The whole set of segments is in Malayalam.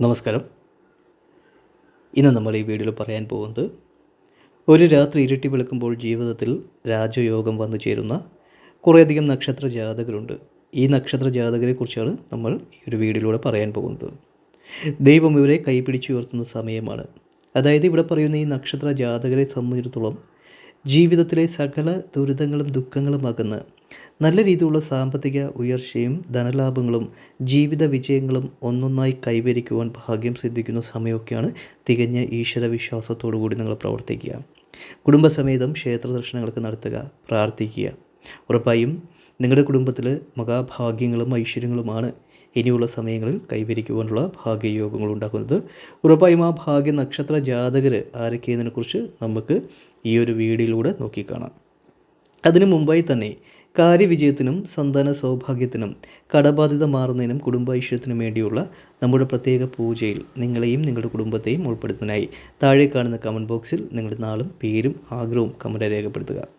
നമസ്കാരം. ഇന്ന് നമ്മൾ ഈ വീഡിയോയിൽ പറയാൻ പോകുന്നത് ഒരു രാത്രി ഇരുട്ടി വിളക്കുമ്പോൾ ജീവിതത്തിൽ രാജയോഗം വന്നു ചേരുന്ന കുറേയധികം നക്ഷത്ര ജാതകരുണ്ട്. ഈ നക്ഷത്ര ജാതകരെക്കുറിച്ചാണ് നമ്മൾ ഈ ഒരു വീഡിയോയിലൂടെ പറയാൻ പോകുന്നത്. ദൈവം ഇവരെ കൈപിടിച്ചുയർത്തുന്ന സമയമാണ്. അതായത് ഇവിടെ പറയുന്ന ഈ നക്ഷത്ര ജാതകരെ സംബന്ധിച്ചിടത്തോളം ജീവിതത്തിലെ സകല ദുരിതങ്ങളും ദുഃഖങ്ങളും അകന്ന് നല്ല രീതിയിലുള്ള സാമ്പത്തിക ഉയർച്ചയും ധനലാഭങ്ങളും ജീവിത വിജയങ്ങളും ഒന്നൊന്നായി കൈവരിക്കുവാൻ ഭാഗ്യം സിദ്ധിക്കുന്ന സമയമൊക്കെയാണ് തികഞ്ഞ ഈശ്വര വിശ്വാസത്തോടു കൂടി നിങ്ങൾ പ്രവർത്തിക്കുക. കുടുംബസമേതം ക്ഷേത്ര ദർശനങ്ങളൊക്കെ നടത്തുക പ്രാർത്ഥിക്കുക. ഉറപ്പായും നിങ്ങളുടെ കുടുംബത്തിൽ മഹാഭാഗ്യങ്ങളും ഐശ്വര്യങ്ങളുമാണ് ഇനിയുള്ള സമയങ്ങളിൽ കൈവരിക്കുവാനുള്ള ഭാഗ്യയോഗങ്ങൾ ഉണ്ടാക്കുന്നത്. ഉറപ്പായും ആ ഭാഗ്യ നക്ഷത്ര ജാതകർ ആരൊക്കെയെന്നതിനെക്കുറിച്ച് നമുക്ക് ഈ ഒരു വീഡിയോയിലൂടെ നോക്കിക്കാണാം. അതിനു മുമ്പായി തന്നെ കാര്യവിജയത്തിനും സന്താന സൗഭാഗ്യത്തിനും കടബാധ്യത മാറുന്നതിനും കുടുംബൈശ്വര്യത്തിനും വേണ്ടിയുള്ള നമ്മുടെ പ്രത്യേക പൂജയിൽ നിങ്ങളെയും നിങ്ങളുടെ കുടുംബത്തെയും ഉൾപ്പെടുത്തുന്നതിനായി താഴെ കാണുന്ന കമന്റ് ബോക്സിൽ നിങ്ങളുടെ നാളും പേരും ആഗ്രഹവും കമന്റ് രേഖപ്പെടുത്തുക.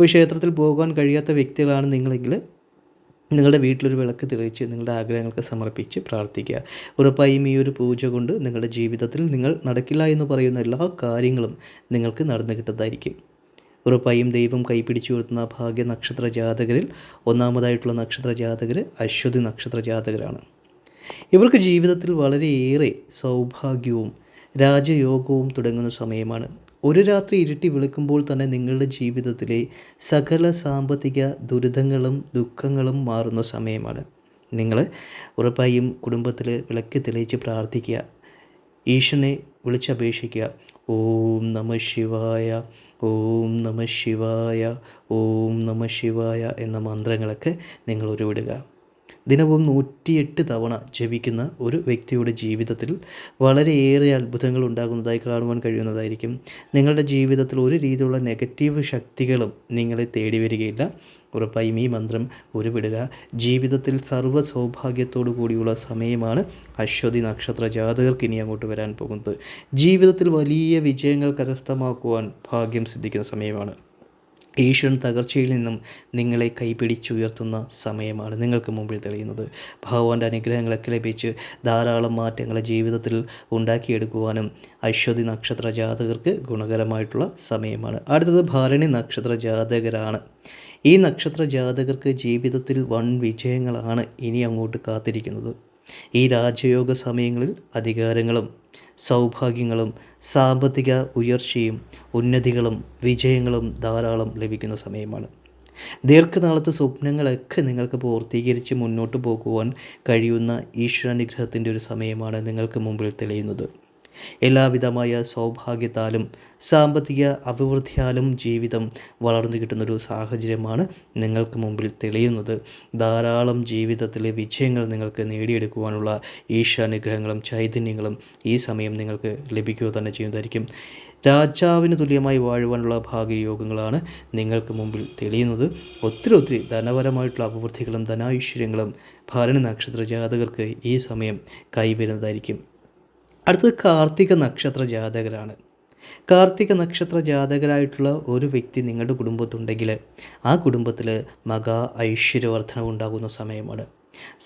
ഇപ്പോൾ ക്ഷേത്രത്തിൽ പോകാൻ കഴിയാത്ത വ്യക്തികളാണ് നിങ്ങളെങ്കിൽ നിങ്ങളുടെ വീട്ടിലൊരു വിളക്ക് തെളിയിച്ച് നിങ്ങളുടെ ആഗ്രഹങ്ങൾക്ക് സമർപ്പിച്ച് പ്രാർത്ഥിക്കുക. ഉറപ്പായും ഈ ഒരു പൂജ കൊണ്ട് നിങ്ങളുടെ ജീവിതത്തിൽ നിങ്ങൾ നടക്കില്ല എന്ന് പറയുന്ന എല്ലാ കാര്യങ്ങളും നിങ്ങൾക്ക് നടന്നു കിട്ടുന്നതായിരിക്കും. ഉറപ്പായും ദൈവം കൈപിടിച്ചു കൊടുത്തുന്ന ഭാഗ്യ നക്ഷത്ര ജാതകരിൽ ഒന്നാമതായിട്ടുള്ള നക്ഷത്ര ജാതകർ അശ്വതി നക്ഷത്ര ജാതകരാണ്. ഇവർക്ക് ജീവിതത്തിൽ വളരെയേറെ സൗഭാഗ്യവും രാജയോഗവും തുടങ്ങുന്ന സമയമാണ്. ഒരു രാത്രി ഇരുട്ടി വിളിക്കുമ്പോൾ തന്നെ നിങ്ങളുടെ ജീവിതത്തിലെ സകല സാമ്പത്തിക ദുരിതങ്ങളും ദുഃഖങ്ങളും മാറുന്ന സമയമാണ്. നിങ്ങൾ ഉറപ്പായും കുടുംബത്തിൽ വിളക്ക് തെളിയിച്ച് പ്രാർത്ഥിക്കുക. ഈശ്വനെ വിളിച്ചപേക്ഷിക്കുക. ഓം നമ ശിവായ ഓം നമ ശിവായ ഓം നമ ശിവായ എന്ന മന്ത്രങ്ങളൊക്കെ നിങ്ങൾ ഉരുവിടുക ദിനവും നൂറ്റിയെട്ട് തവണ ജപിക്കുന്ന ഒരു വ്യക്തിയുടെ ജീവിതത്തിൽ വളരെയേറെ അത്ഭുതങ്ങൾ ഉണ്ടാകുന്നതായി കാണുവാൻ കഴിയുന്നതായിരിക്കും. നിങ്ങളുടെ ജീവിതത്തിൽ ഒരു രീതിയിലുള്ള നെഗറ്റീവ് ശക്തികളും നിങ്ങളെ തേടി വരികയില്ല. ഉറപ്പായും ഈ മന്ത്രം ഉരുവിടുക. ജീവിതത്തിൽ സർവ സൗഭാഗ്യത്തോടു കൂടിയുള്ള സമയമാണ് അശ്വതി നക്ഷത്ര ജാതകർക്ക് ഇനി അങ്ങോട്ട് വരാൻ പോകുന്നത്. ജീവിതത്തിൽ വലിയ വിജയങ്ങൾ കരസ്ഥമാക്കുവാൻ ഭാഗ്യം സിദ്ധിക്കുന്ന സമയമാണ്. ഈശ്വരൻ തകർച്ചയിൽ നിന്നും നിങ്ങളെ കൈപിടിച്ചുയർത്തുന്ന സമയമാണ് നിങ്ങൾക്ക് മുമ്പിൽ തെളിയുന്നത്. ഭഗവാന്റെ അനുഗ്രഹങ്ങളൊക്കെ ലഭിച്ച് ധാരാളം മാറ്റങ്ങൾ ജീവിതത്തിൽ ഉണ്ടാക്കിയെടുക്കുവാനും അശ്വതി നക്ഷത്ര ജാതകർക്ക് ഗുണകരമായിട്ടുള്ള സമയമാണ്. അടുത്തത് ഭരണി നക്ഷത്ര ജാതകരാണ്. ഈ നക്ഷത്ര ജാതകർക്ക് ജീവിതത്തിൽ വൺ വിജയങ്ങളാണ് ഇനി അങ്ങോട്ട് കാത്തിരിക്കുന്നത്. ഈ രാജയോഗ സമയങ്ങളിൽ അധികാരങ്ങളും സൗഭാഗ്യങ്ങളും സാമ്പത്തിക ഉയർച്ചയും ഉന്നതികളും വിജയങ്ങളും ധാരാളം ലഭിക്കുന്ന സമയമാണ്. ദീർഘനാളത്തെ സ്വപ്നങ്ങളൊക്കെ നിങ്ങൾക്ക് പൂർത്തീകരിച്ച് മുന്നോട്ട് പോകുവാൻ കഴിയുന്ന ഈശ്വരാനുഗ്രഹത്തിന്റെ ഒരു സമയമാണ് നിങ്ങൾക്ക് മുമ്പിൽ തെളിയുന്നത്. എല്ലാവിധമായ സൗഭാഗ്യത്താലും സാമ്പത്തിക അഭിവൃദ്ധിയാലും ജീവിതം വളർന്നു കിട്ടുന്നൊരു സാഹചര്യമാണ് നിങ്ങൾക്ക് മുമ്പിൽ തെളിയുന്നത്. ധാരാളം ജീവിതത്തിലെ വിജയങ്ങൾ നിങ്ങൾക്ക് നേടിയെടുക്കുവാനുള്ള ഈശാനുഗ്രഹങ്ങളും ചൈതന്യങ്ങളും ഈ സമയം നിങ്ങൾക്ക് ലഭിക്കുക തന്നെ ചെയ്യുന്നതായിരിക്കും. രാജാവിന് തുല്യമായി വാഴുവാനുള്ള ഭാഗ്യയോഗങ്ങളാണ് നിങ്ങൾക്ക് മുമ്പിൽ തെളിയുന്നത്. ഒത്തിരി ഒത്തിരി ധനപരമായിട്ടുള്ള അഭിവൃദ്ധികളും ധനാഐശ്വര്യങ്ങളും ഭരണി നക്ഷത്ര ജാതകർക്ക് ഈ സമയം കൈവരുന്നതായിരിക്കും. അടുത്തത് കാർത്തിക നക്ഷത്ര ജാതകരാണ്. കാർത്തിക നക്ഷത്ര ജാതകരായിട്ടുള്ള ഒരു വ്യക്തി നിങ്ങളുടെ കുടുംബത്തുണ്ടെങ്കിൽ ആ കുടുംബത്തിൽ മക ഐശ്വര്യവർദ്ധന ഉണ്ടാകുന്ന സമയമാണ്.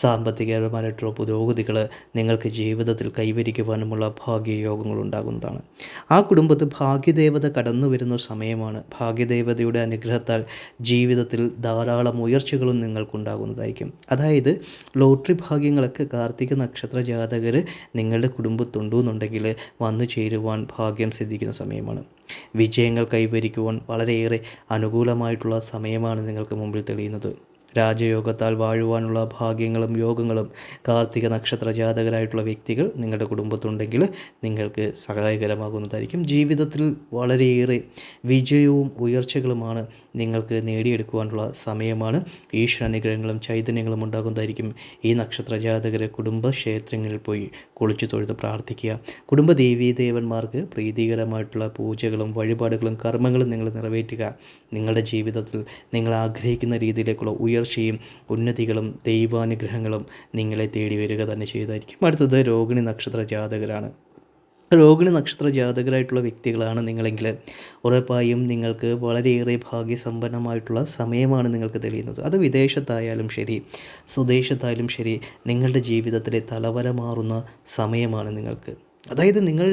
സാമ്പത്തികപരമായിട്ടുള്ള പുരോഗതികൾ നിങ്ങൾക്ക് ജീവിതത്തിൽ കൈവരിക്കുവാനുമുള്ള ഭാഗ്യയോഗങ്ങൾ ഉണ്ടാകുന്നതാണ് ആ കുടുംബത്ത് ഭാഗ്യദേവത കടന്നു വരുന്ന സമയമാണ്. ഭാഗ്യദേവതയുടെ അനുഗ്രഹത്താൽ ജീവിതത്തിൽ ധാരാളം ഉയർച്ചകളും നിങ്ങൾക്കുണ്ടാകുന്നതായിരിക്കും. അതായത് ലോട്ടറി ഭാഗ്യങ്ങളൊക്കെ കാർത്തിക നക്ഷത്ര ജാതകർ നിങ്ങളുടെ കുടുംബത്തുണ്ടു എന്നുണ്ടെങ്കിൽ വന്നു ചേരുവാൻ ഭാഗ്യം സിദ്ധിക്കുന്ന സമയമാണ്. വിജയങ്ങൾ കൈവരിക്കുവാൻ വളരെയേറെ അനുകൂലമായിട്ടുള്ള സമയമാണ് നിങ്ങൾക്ക് മുമ്പിൽ തെളിയുന്നത്. രാജയോഗത്താൽ വാഴുവാനുള്ള ഭാഗ്യങ്ങളും യോഗങ്ങളും കാർത്തിക നക്ഷത്ര ജാതകരായിട്ടുള്ള വ്യക്തികൾ നിങ്ങളുടെ കുടുംബത്തുണ്ടെങ്കിൽ നിങ്ങൾക്ക് സഹായകരമാകുന്നതായിരിക്കും. ജീവിതത്തിൽ വളരെയേറെ വിജയവും ഉയർച്ചകളുമാണ് നിങ്ങൾക്ക് നേടിയെടുക്കുവാനുള്ള സമയമാണ്. ഈശ്വരാനുഗ്രഹങ്ങളും ചൈതന്യങ്ങളും ഉണ്ടാകുന്നതായിരിക്കും. ഈ നക്ഷത്ര ജാതകരെ കുടുംബക്ഷേത്രങ്ങളിൽ പോയി കുളിച്ചു തൊഴുത് പ്രാർത്ഥിക്കുക. കുടുംബ ദേവീദേവന്മാർക്ക് പ്രീതികരമായിട്ടുള്ള പൂജകളും വഴിപാടുകളും കർമ്മങ്ങളും നിങ്ങൾ നിറവേറ്റുക. നിങ്ങളുടെ ജീവിതത്തിൽ നിങ്ങൾ ആഗ്രഹിക്കുന്ന രീതിയിലേക്കുള്ള ഉയർച്ചയും ഉന്നതികളും ദൈവാനുഗ്രഹങ്ങളും നിങ്ങളെ തേടി വരിക തന്നെ ചെയ്തായിരിക്കും. അടുത്തത് രോഹിണി നക്ഷത്ര ജാതകരാണ് രോഹിണി നക്ഷത്ര ജാതകരായിട്ടുള്ള വ്യക്തികളാണ് നിങ്ങളെങ്കിൽ ഉറപ്പായും നിങ്ങൾക്ക് വളരെയേറെ ഭാഗ്യസമ്പന്നമായിട്ടുള്ള സമയമാണ് നിങ്ങൾക്ക് തെളിയുന്നത്. അത് വിദേശത്തായാലും ശരി സ്വദേശത്തായാലും ശരി നിങ്ങളുടെ ജീവിതത്തിലെ തലവര മാറുന്ന സമയമാണ് നിങ്ങൾക്ക്. അതായത് നിങ്ങൾ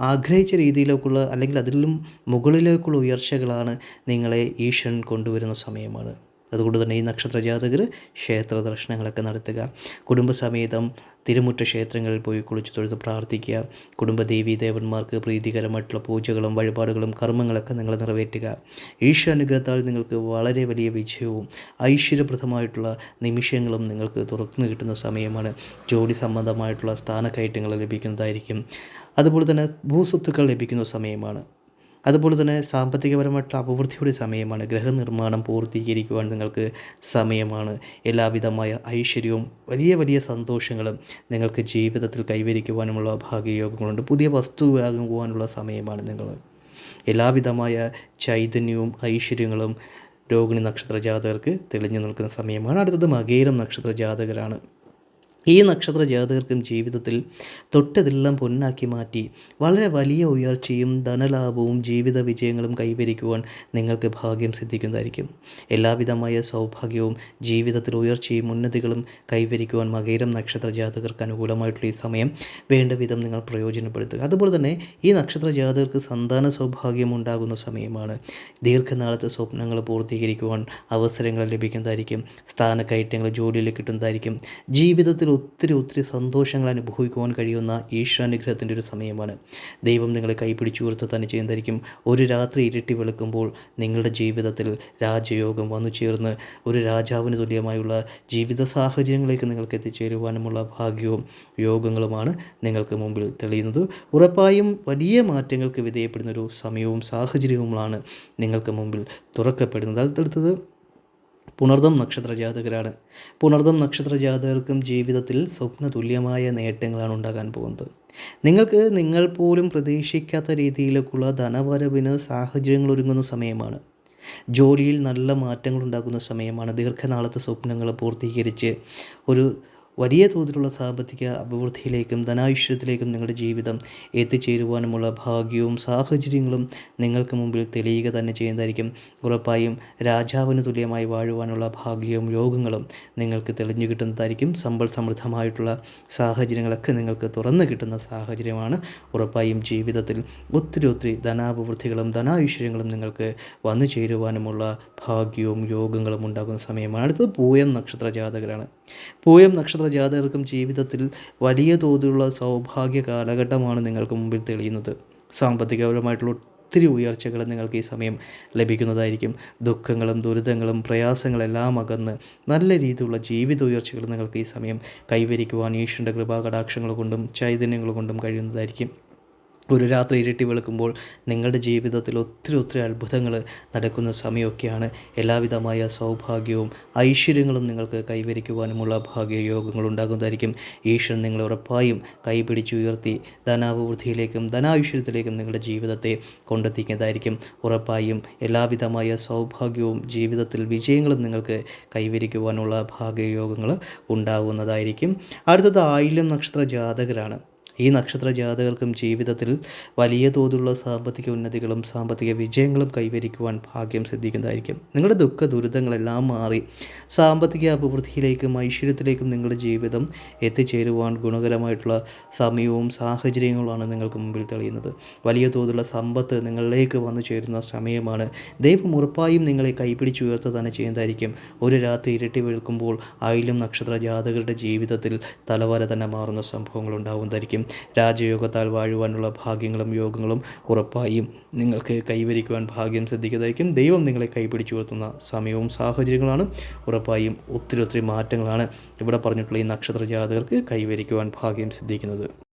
ആഗ്രഹിച്ച രീതിയിലേക്കുള്ള അല്ലെങ്കിൽ അതിലും മുകളിലേക്കുള്ള ഉയർച്ചകളാണ് നിങ്ങളെ ഈശ്വരൻ കൊണ്ടുവരുന്ന സമയമാണ്. അതുകൊണ്ട് തന്നെ ഈ നക്ഷത്ര ജാതകർ ക്ഷേത്ര ദർശനങ്ങളൊക്കെ നടത്തുക. കുടുംബസമേതം തിരുമുറ്റ ക്ഷേത്രങ്ങളിൽ പോയി കുളിച്ചു തൊഴുത് പ്രാർത്ഥിക്കുക. കുടുംബ ദേവീ ദേവന്മാർക്ക് പ്രീതികരമായിട്ടുള്ള പൂജകളും വഴിപാടുകളും കർമ്മങ്ങളൊക്കെ നിങ്ങൾ നിറവേറ്റുക. ഈശ്വരനുഗ്രഹത്താൽ നിങ്ങൾക്ക് വളരെ വലിയ വിജയവും ഐശ്വര്യപ്രദമായിട്ടുള്ള നിമിഷങ്ങളും നിങ്ങൾക്ക് തുറന്നു കിട്ടുന്ന സമയമാണ്. ജോലി സംബന്ധമായിട്ടുള്ള സ്ഥാനക്കയറ്റങ്ങൾ ലഭിക്കുന്നതായിരിക്കും. അതുപോലെ തന്നെ ഭൂസ്വത്തുക്കൾ ലഭിക്കുന്ന സമയമാണ്. അതുപോലെ തന്നെ സാമ്പത്തികപരമായിട്ടുള്ള അഭിവൃദ്ധിയുടെ സമയമാണ്. ഗൃഹനിർമ്മാണം പൂർത്തീകരിക്കുവാൻ നിങ്ങൾക്ക് സമയമാണ്. എല്ലാവിധമായ ഐശ്വര്യവും വലിയ വലിയ സന്തോഷങ്ങളും നിങ്ങൾക്ക് ജീവിതത്തിൽ കൈവരിക്കുവാനുമുള്ള ഭാഗ്യയോഗങ്ങളുണ്ട്. പുതിയ വസ്തു വാങ്ങുവാനുള്ള സമയമാണ് നിങ്ങൾ. എല്ലാവിധമായ ചൈതന്യവും ഐശ്വര്യങ്ങളും രോഹിണി നക്ഷത്ര ജാതകർക്ക് തെളിഞ്ഞു നിൽക്കുന്ന സമയമാണ്. അടുത്തത് മകേരം നക്ഷത്ര ജാതകരാണ് ഈ നക്ഷത്ര ജാതകർക്കും ജീവിതത്തിൽ തൊട്ടതെല്ലാം പൊന്നാക്കി മാറ്റി വളരെ വലിയ ഉയർച്ചയും ധനലാഭവും ജീവിത വിജയങ്ങളും കൈവരിക്കുവാൻ നിങ്ങൾക്ക് ഭാഗ്യം സിദ്ധിക്കുന്നതായിരിക്കും. എല്ലാവിധമായ സൗഭാഗ്യവും ജീവിതത്തിൽ ഉയർച്ചയും ഉന്നതികളും കൈവരിക്കുവാൻ മകേരം നക്ഷത്ര ജാതകർക്ക് അനുകൂലമായിട്ടുള്ള ഈ സമയം വേണ്ട വിധം നിങ്ങൾ പ്രയോജനപ്പെടുത്തുക. അതുപോലെ തന്നെ ഈ നക്ഷത്ര ജാതകർക്ക് സന്താന സൗഭാഗ്യം ഉണ്ടാകുന്ന സമയമാണ്. ദീർഘനാളത്തെ സ്വപ്നങ്ങൾ പൂർത്തീകരിക്കുവാൻ അവസരങ്ങൾ ലഭിക്കുന്നതായിരിക്കും. സ്ഥാനക്കയറ്റങ്ങൾ ജോലിയിൽ കിട്ടുന്നതായിരിക്കും. ജീവിതത്തിൽ ഒത്തിരി ഒത്തിരി സന്തോഷങ്ങൾ അനുഭവിക്കുവാൻ കഴിയുന്ന ഈശ്വരാനുഗ്രഹത്തിന്റെ ഒരു സമയമാണ്. ദൈവം നിങ്ങളെ കൈപിടിച്ചു കൊടുത്ത് തന്നെ ചെയ്യുന്നതായിരിക്കും ഒരു രാത്രി ഇരുട്ടി വെളുക്കുമ്പോൾ നിങ്ങളുടെ ജീവിതത്തിൽ രാജയോഗം വന്നു ചേർന്ന് ഒരു രാജാവിന് തുല്യമായുള്ള ജീവിത സാഹചര്യങ്ങളിലേക്ക് നിങ്ങൾക്ക് എത്തിച്ചേരുവാനുമുള്ള ഭാഗ്യവും യോഗങ്ങളുമാണ് നിങ്ങൾക്ക് മുമ്പിൽ തെളിയുന്നത്. ഉറപ്പായും വലിയ മാറ്റങ്ങൾക്ക് വിധേയപ്പെടുന്ന ഒരു സമയവും സാഹചര്യവുമാണ് നിങ്ങൾക്ക് മുമ്പിൽ തുറക്കപ്പെടുന്നത്. അടുത്തടുത്തത് പുണർദം നക്ഷത്ര ജാതകരാണ് പുണർദം നക്ഷത്ര ജാതകർക്കും ജീവിതത്തിൽ സ്വപ്ന തുല്യമായ നേട്ടങ്ങളാണ് ഉണ്ടാകാൻ പോകുന്നത്. നിങ്ങൾക്ക് നിങ്ങൾ പോലും പ്രതീക്ഷിക്കാത്ത രീതിയിലേക്കുള്ള ധനവരവിന് സാഹചര്യങ്ങൾ ഒരുങ്ങുന്ന സമയമാണ്. ജോലിയിൽ നല്ല മാറ്റങ്ങൾ ഉണ്ടാകുന്ന സമയമാണ് ദീർഘനാളത്തെ സ്വപ്നങ്ങൾ പൂർത്തീകരിച്ച് ഒരു വലിയ തോതിലുള്ള സാമ്പത്തിക അഭിവൃദ്ധിയിലേക്കും ധനായുഷ്യത്തിലേക്കും നിങ്ങളുടെ ജീവിതം എത്തിച്ചേരുവാനുമുള്ള ഭാഗ്യവും സാഹചര്യങ്ങളും നിങ്ങൾക്ക് മുമ്പിൽ തെളിയുക തന്നെ ചെയ്യുന്നതായിരിക്കും. ഉറപ്പായും രാജാവിന് തുല്യമായി വാഴുവാനുള്ള ഭാഗ്യവും യോഗങ്ങളും നിങ്ങൾക്ക് തെളിഞ്ഞു കിട്ടുന്നതായിരിക്കും. സമ്പൽ സമൃദ്ധമായിട്ടുള്ള സാഹചര്യങ്ങളൊക്കെ നിങ്ങൾക്ക് തുറന്നു കിട്ടുന്ന സാഹചര്യമാണ്. ഉറപ്പായും ജീവിതത്തിൽ ഒത്തിരി ഒത്തിരി ധനാഭിവൃദ്ധികളും ധനായുഷ്യങ്ങളും നിങ്ങൾക്ക് വന്നു ചേരുവാനുമുള്ള ഭാഗ്യവും യോഗങ്ങളും ഉണ്ടാകുന്ന സമയമാണ്. അടുത്തത് പൂയം നക്ഷത്ര ജാതകരാണ്. പൂയം നക്ഷത്ര ജാതകർക്കും ജീവിതത്തിൽ വലിയ തോതിലുള്ള സൗഭാഗ്യ കാലഘട്ടമാണ് നിങ്ങൾക്ക് മുമ്പിൽ തെളിയുന്നത്. സാമ്പത്തികപരമായിട്ടുള്ള ഒത്തിരി ഉയർച്ചകൾ നിങ്ങൾക്ക് ഈ സമയം ലഭിക്കുന്നതായിരിക്കും. ദുഃഖങ്ങളും ദുരിതങ്ങളും പ്രയാസങ്ങളെല്ലാം അകന്ന് നല്ല രീതിയിലുള്ള ജീവിത ഉയർച്ചകൾ നിങ്ങൾക്ക് ഈ സമയം കൈവരിക്കുവാൻ ഈശ്വരന്റെ കൃപാകടാക്ഷങ്ങൾ കൊണ്ടും ചൈതന്യങ്ങൾ കൊണ്ടും കഴിയുന്നതായിരിക്കും. ഒരു രാത്രി ഇരുട്ടി വെളുക്കുമ്പോൾ നിങ്ങളുടെ ജീവിതത്തിൽ ഒത്തിരി ഒത്തിരി അത്ഭുതങ്ങൾ നടക്കുന്ന സമയമൊക്കെയാണ്. എല്ലാവിധമായ സൗഭാഗ്യവും ഐശ്വര്യങ്ങളും നിങ്ങൾക്ക് കൈവരിക്കുവാനുമുള്ള ഭാഗ്യയോഗങ്ങൾ ഉണ്ടാകുന്നതായിരിക്കും. ഈശ്വരൻ നിങ്ങളെ ഉറപ്പായും കൈപിടിച്ചുയർത്തി ധനാഭിവൃദ്ധിയിലേക്കും ധനാഐശ്വര്യത്തിലേക്കും നിങ്ങളുടെ ജീവിതത്തെ കൊണ്ടെത്തിക്കുന്നതായിരിക്കും. ഉറപ്പായും എല്ലാവിധമായ സൗഭാഗ്യവും ജീവിതത്തിൽ വിജയങ്ങളും നിങ്ങൾക്ക് കൈവരിക്കുവാനുള്ള ഭാഗ്യയോഗങ്ങൾ ഉണ്ടാകുന്നതായിരിക്കും. അടുത്തത് ആയില്യം നക്ഷത്ര ജാതകരാണ്. ഈ നക്ഷത്ര ജാതകർക്കും ജീവിതത്തിൽ വലിയ തോതിലുള്ള സാമ്പത്തിക ഉന്നതികളും സാമ്പത്തിക വിജയങ്ങളും കൈവരിക്കുവാൻ ഭാഗ്യം സിദ്ധിക്കുന്നതായിരിക്കും. നിങ്ങളുടെ ദുഃഖ ദുരിതങ്ങളെല്ലാം മാറി സാമ്പത്തിക അഭിവൃദ്ധിയിലേക്കും ഐശ്വര്യത്തിലേക്കും നിങ്ങളുടെ ജീവിതം എത്തിച്ചേരുവാൻ ഗുണകരമായിട്ടുള്ള സമയവും സാഹചര്യങ്ങളുമാണ് നിങ്ങൾക്ക് മുമ്പിൽ തെളിയുന്നത്. വലിയ തോതിലുള്ള സമ്പത്ത് നിങ്ങളിലേക്ക് വന്നു ചേരുന്ന സമയമാണ്. ദൈവം ഉറപ്പായും നിങ്ങളെ കൈപിടിച്ചുയർത്തുക തന്നെ ചെയ്യുന്നതായിരിക്കും. ഒരു രാത്രി ഇരട്ടി വീഴ്ക്കുമ്പോൾ ആയിലും നക്ഷത്ര ജാതകരുടെ ജീവിതത്തിൽ തലവര തന്നെ മാറുന്ന സംഭവങ്ങൾ ഉണ്ടാകുന്നതായിരിക്കും. രാജയോഗത്താൽ വാഴുവാനുള്ള ഭാഗ്യങ്ങളും യോഗങ്ങളും ഉറപ്പായും നിങ്ങൾക്ക് കൈവരിക്കുവാൻ ഭാഗ്യം സിദ്ധിക്കുന്നതായിരിക്കും ദൈവം നിങ്ങളെ കൈപിടിച്ചു ഉയർത്തുന്ന സമയവും സാഹചര്യങ്ങളാണ്. ഉറപ്പായും ഒത്തിരി ഒത്തിരി മാറ്റങ്ങളാണ് ഇവിടെ പറഞ്ഞിട്ടുള്ള ഈ നക്ഷത്ര ജാതകർക്ക് കൈവരിക്കുവാൻ ഭാഗ്യം സിദ്ധിക്കുന്നത്.